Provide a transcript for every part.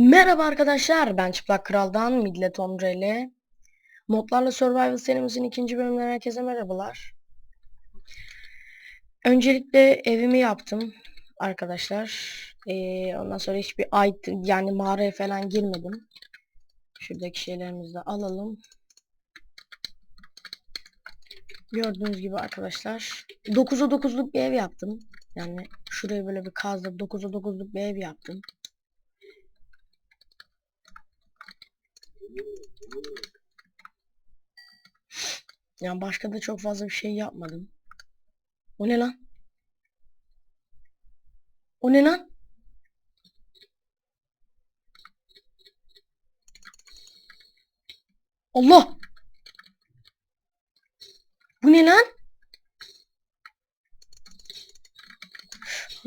Merhaba arkadaşlar, ben Çıplak Kral'dan Millet Omreli. Modlarla Survival serimizin ikinci bölümünden herkese merhabalar. Öncelikle evimi yaptım arkadaşlar. Ee, ondan sonra hiçbir item yani mağaraya falan girmedim. Şuradaki şeylerimizi de alalım. Gördüğünüz gibi arkadaşlar 9'a 9'luk bir ev yaptım. Yani şurayı böyle bir kazdım 9'a 9'luk bir ev yaptım. Yani başka da çok fazla bir şey yapmadım. O ne lan? O ne lan? Allah! Bu ne lan?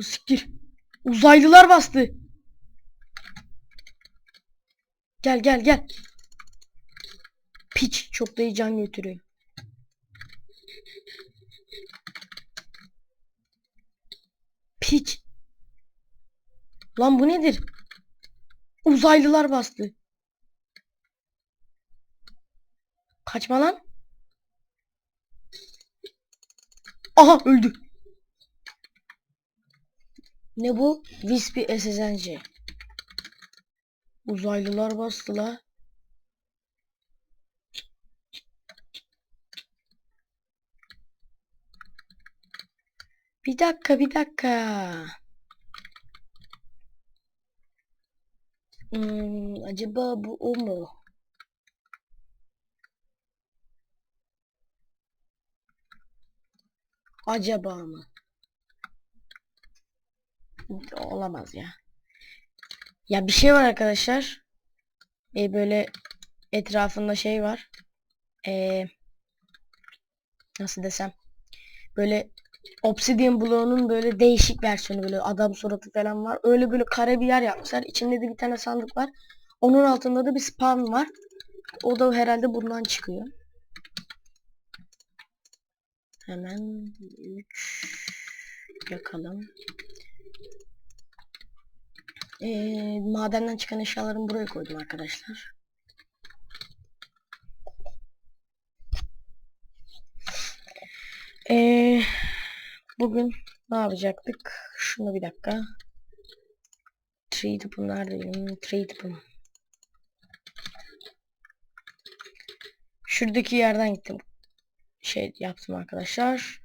Siktir. Uzaylılar bastı. Gel gel gel. Çok da iyi can götürüyor. Piç. Lan bu nedir? Uzaylılar bastı. Kaçma lan. Aha öldü. Ne bu? Wispy SSNC. Uzaylılar bastı la. Bir dakika bir dakika. Hmm, acaba bu o mu? Acaba mı? Olamaz ya. Ya bir şey var arkadaşlar. E böyle etrafında şey var. E, nasıl desem? Böyle Obsidian bloğunun böyle değişik versiyonu böyle adam suratı falan var. Öyle böyle kare bir yer yapmışlar. İçinde de bir tane sandık var. Onun altında da bir spawn var. O da herhalde bundan çıkıyor. Hemen 3 yakalım. Ee, madenden çıkan eşyalarımı buraya koydum arkadaşlar. Ee, bugün ne yapacaktık? Şunu bir dakika. Tree tıpım nerede benim? Tree tıpım. Şuradaki yerden gittim. Şey yaptım arkadaşlar.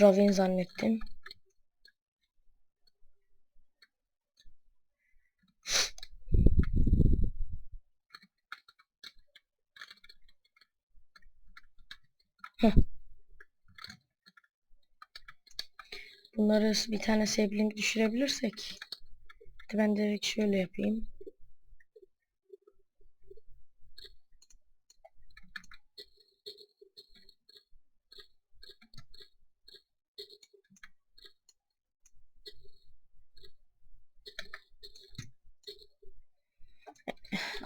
Ravin zannettim. Heh. Bunları bir tane sapling düşürebilirsek. Ben direkt şöyle yapayım.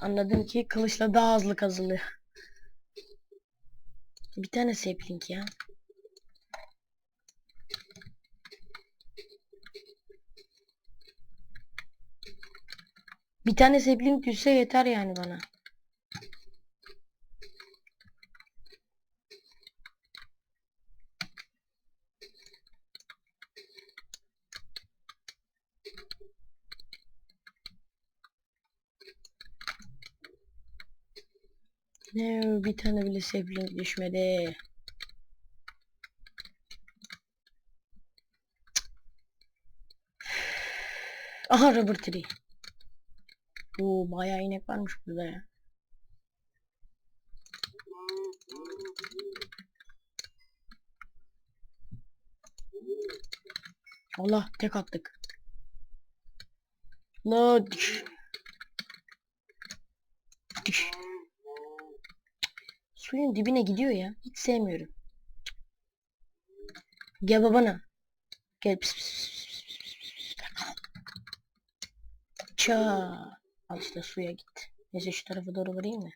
Anladım ki kılıçla daha hızlı kazılıyor. Bir tane sapling ya. Bir tane sapling düşse yeter yani bana. Ne bir tane bile sapling düşmedi. Aha rubber tree. Oo bayağı inek varmış burada ya. Allah tek attık. La düş. Düş. Suyun dibine gidiyor ya. Hiç sevmiyorum. Gel babana. Gel pis. Al işte suya gitti. Neyse şu tarafa doğru varayım mı?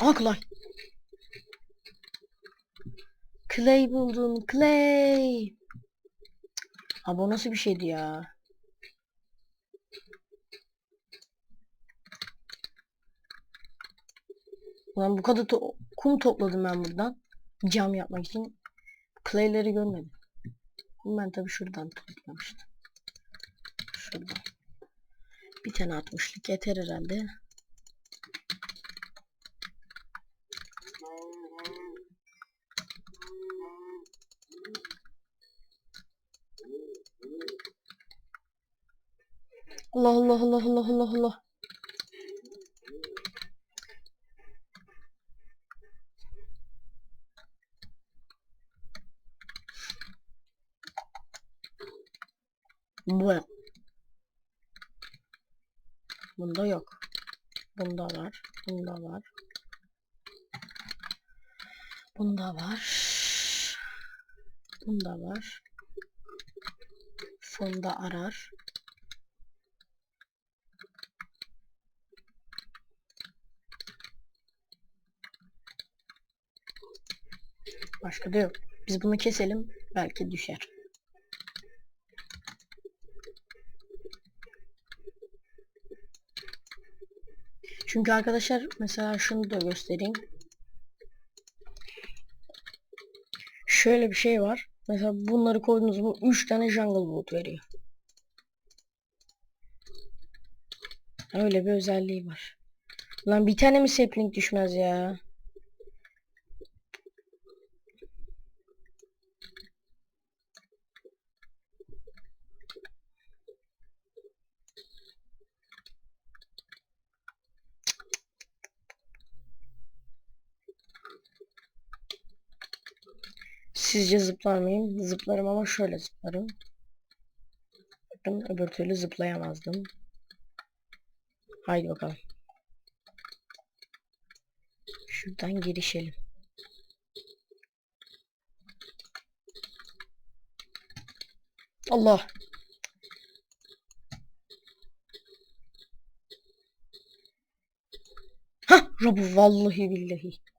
Aa Clay. Clay buldum. Clay. Abi o nasıl bir şeydi ya? Ulan bu kadar to kum topladım ben buradan. Cam yapmak için. Clay'leri görmedim. Ben tabi şuradan toplamıştım. Tane atmışlık yeter herhalde. Allah Allah Allah Allah Allah Allah. Bu. Bunda yok. Bunda var. Bunda var. Bunda var. Bunda var. Fonda arar. Başka da yok. Biz bunu keselim. Belki düşer. Çünkü arkadaşlar mesela şunu da göstereyim. Şöyle bir şey var. Mesela bunları koydunuz bu 3 tane jungle boot veriyor. Öyle bir özelliği var. Lan bir tane mi sapling düşmez ya? Sizce zıplar mıyım? Zıplarım ama şöyle zıplarım. Bakın öbür türlü zıplayamazdım. Haydi bakalım. Şuradan girişelim. Allah. Hah, Rabu vallahi billahi.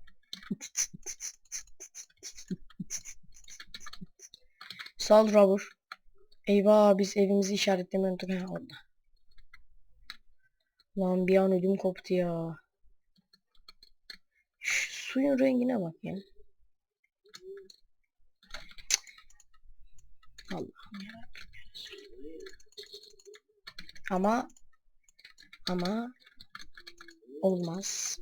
Sal Robur. Eyvah biz evimizi işaretlemeyi unuttuk. Ha, orada. Lan bir an ödüm koptu ya. Şu suyun rengine bak ya. Allah'ım ya. Ama ama olmaz.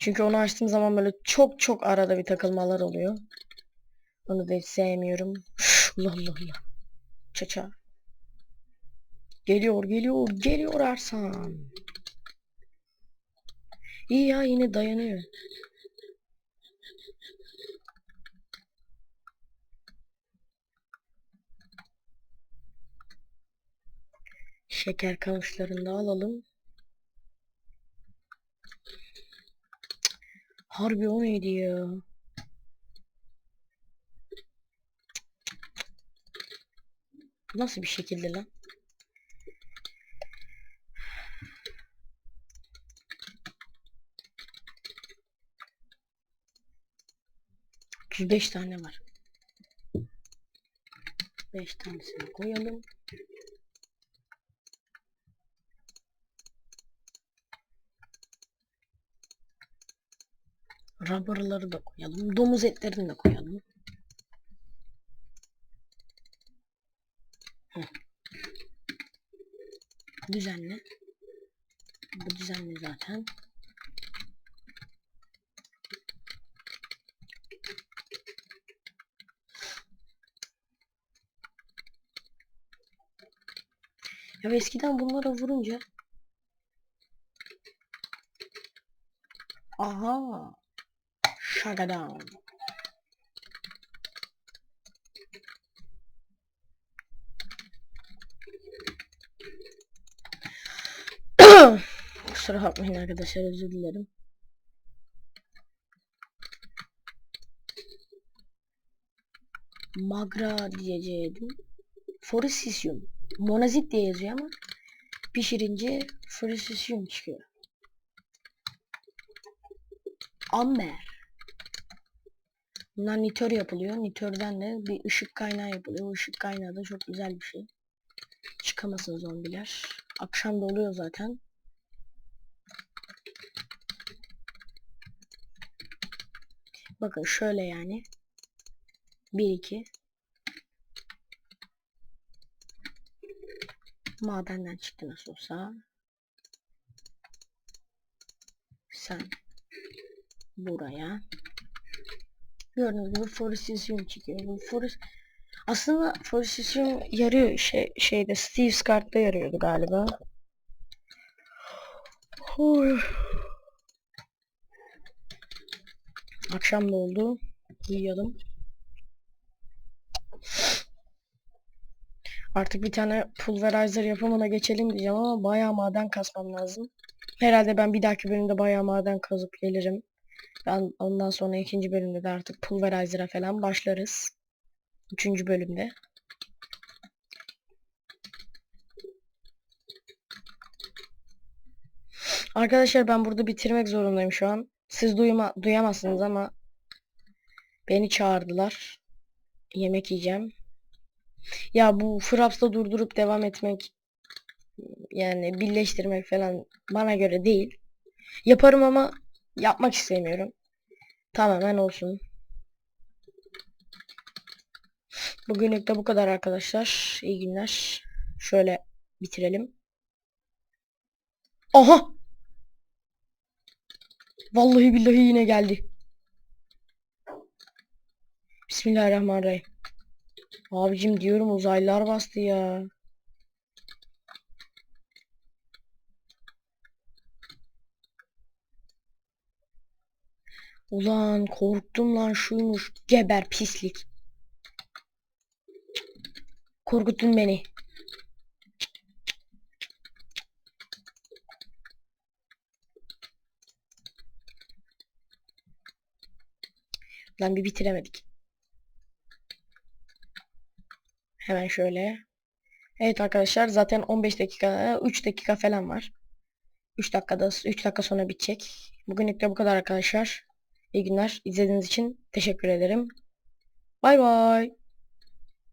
Çünkü onu açtığım zaman böyle çok çok arada bir takılmalar oluyor. Onu da sevmiyorum. Allah Allah Allah. Çaça. Geliyor geliyor geliyor Ersan. İyi ya yine dayanıyor. Şeker kamışlarını da alalım. Harbi o neydi ya? Nasıl bir şekilde lan? Beş tane var. Beş tanesini koyalım. Rubber'ları da koyalım. Domuz etlerini de koyalım. Heh. Düzenli. Bu düzenli zaten. Ya eskiden bunlara vurunca Aha. Şagadan. Kusura bakmayın arkadaşlar özür dilerim. Magra diyeceğim. Foresisyum. Monazit diye yazıyor ama pişirince foresisyum çıkıyor. Amber. Bunlar nitör yapılıyor. Nitörden de bir ışık kaynağı yapılıyor. O ışık kaynağı da çok güzel bir şey. Çıkamasın zombiler. Akşam da oluyor zaten. Bakın şöyle yani. 1 2 Madenden çıktı nasıl olsa. Sen buraya. Gördüğünüz gibi Forestium çıkıyor. Bu Forest aslında Forestium yarıyor şey şeyde Steve Scart'ta yarıyordu galiba. Oy. Akşam da oldu. Uyuyalım. Artık bir tane pulverizer yapımına geçelim diyeceğim ama bayağı maden kasmam lazım. Herhalde ben bir dahaki bölümde bayağı maden kazıp gelirim. Ben ondan sonra ikinci bölümde de artık pulverizer'a falan başlarız. Üçüncü bölümde. Arkadaşlar ben burada bitirmek zorundayım şu an. Siz duyma, duyamazsınız ama beni çağırdılar. Yemek yiyeceğim. Ya bu Fraps'ta durdurup devam etmek yani birleştirmek falan bana göre değil. Yaparım ama yapmak istemiyorum. Tamamen olsun. Bugünlük de bu kadar arkadaşlar. İyi günler. Şöyle bitirelim. Aha! Vallahi billahi yine geldi. Bismillahirrahmanirrahim. Abicim diyorum uzaylılar bastı ya. Ulan korktum lan şuymuş. Geber pislik. Korkuttun beni. Lan bir bitiremedik. Hemen şöyle. Evet arkadaşlar zaten 15 dakika 3 dakika falan var. 3 dakikada 3 dakika sonra bitecek. Bugünlük de bu kadar arkadaşlar. İyi günler. İzlediğiniz için teşekkür ederim. Bay bay.